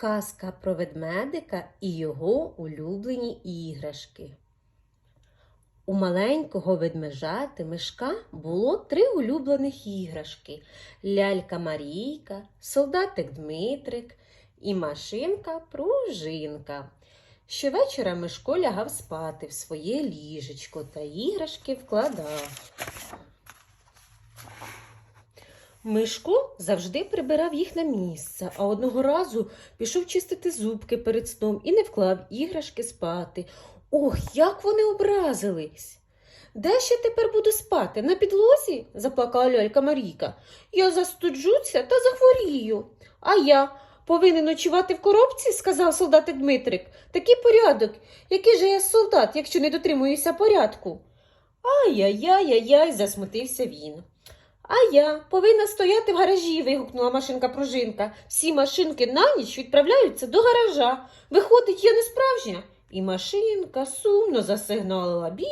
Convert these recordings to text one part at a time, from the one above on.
Казка про ведмедика і його улюблені іграшки. У маленького ведмежати мишка було три улюблених іграшки: лялька Марійка, солдатик Дмитрик і машинка Пружинка. Щовечора Мишко лягав спати в своє ліжечко та іграшки вкладав. Мишко завжди прибирав їх на місце, а одного разу пішов чистити зубки перед сном і не вклав іграшки спати. Ох, як вони образились! Де ще тепер буду спати? На підлозі? заплакала лялька Марійка. Я застуджуся та захворію. А я повинен ночувати в коробці, сказав солдатик Дмитрик. Такий порядок. Який же я солдат, якщо не дотримуюся порядку? Ай-яй-яй-яй, засмутився він. А я повинна стояти в гаражі, вигукнула машинка пружинка. Всі машинки на ніч відправляються до гаража. Виходить, я не справжня. І машинка сумно засигналила бі-бі.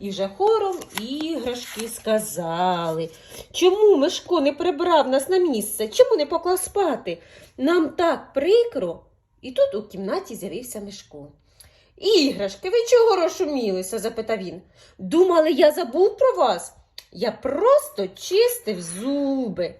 І вже хором іграшки сказали. Чому Мишко не прибрав нас на місце? Чому не поклав спати? Нам так прикро. І тут у кімнаті з'явився Мишко. Іграшки, ви чого розшумілися? запитав він. Думали, я забув про вас? Я просто чистив зуби.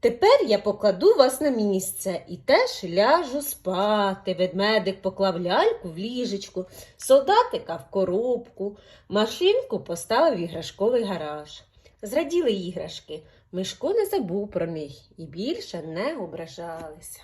Тепер я покладу вас на місце і теж ляжу спати. Ведмедик поклав ляльку в ліжечку, солдатика в коробку, машинку поставив в іграшковий гараж. Зраділи іграшки. Мишко не забув про них і більше не ображалися.